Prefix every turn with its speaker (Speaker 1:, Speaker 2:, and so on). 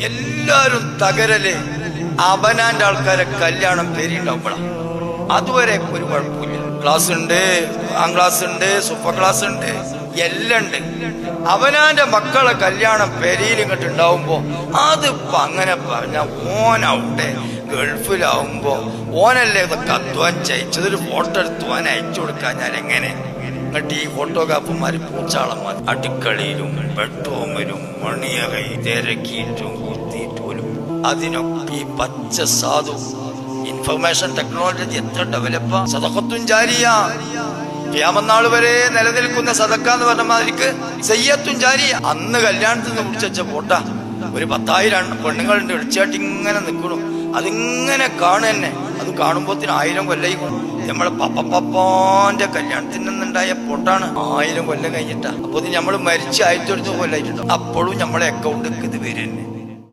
Speaker 1: എല്ലാരും തകരൽ അവനാന്റെ ആൾക്കാരെ കല്യാണം പേരുണ്ടാവുമ്പോഴാണ് അതുവരെ ഒരു കുഴപ്പമില്ല. ക്ലാസ് ഉണ്ട് ആ ക്ലാസ് ഉണ്ട് സൂപ്പർ ക്ലാസ് ഉണ്ട് എല്ലാം ഉണ്ട് അവനാന്റെ മക്കളെ കല്യാണം പെരയിൽ ഇങ്ങോട്ട് ഉണ്ടാവുമ്പോ അത് അങ്ങനെ പറഞ്ഞ ഓനവിടെ ഗൾഫിലാവുമ്പോ ഓനല്ലേ ഇതൊക്കെ അധ്വാൻ ചെയ്യിച്ചത് ഒരു ഫോട്ടോ എടുത്ത് ഓൻ അയച്ചു കൊടുക്കാൻ ഞാൻ എങ്ങനെ? എന്നിട്ട് ഈ ഫോട്ടോഗ്രാഫർമാര് പൂച്ചാളന്മാർ അടുക്കളയിലും ബെഡ്റൂമിലും മണിയകൈ തിരക്കിയിട്ടും കുത്തിയിട്ടും അതിനൊക്കെ ഈ പച്ച സാധു ഇൻഫർമേഷൻ ടെക്നോളജി എത്ര ഡെവലപ്പാ സദക്കത്തും ജാരിയ. ക്യാമനാൾ വരെ നിലനിൽക്കുന്ന സദക്ക എന്ന് പറഞ്ഞ സയ്യത്തും ജാരിയ. അന്ന് കല്യാണത്തിൽ നിന്ന് പിടിച്ച പോട്ട ഒരു പത്തായിരം പെണ്ണുങ്ങളുണ്ട് വിളിച്ചായിട്ട് ഇങ്ങനെ നിൽക്കണു അതിങ്ങനെ കാണു തന്നെ അത് കാണുമ്പോത്തിന് ആയിരം കൊല്ലായി നമ്മളെ പപ്പപ്പാന്റെ കല്യാണത്തിൽ നിന്നുണ്ടായ പൊട്ടാണ്. ആയിരം കൊല്ലം കഴിഞ്ഞിട്ടാ. അപ്പൊ നമ്മൾ മരിച്ച് ആയിരത്തി കൊല്ലായിട്ടുണ്ടോ? അപ്പോഴും നമ്മളെ അക്കൗണ്ടിൽ ഇത് വരെ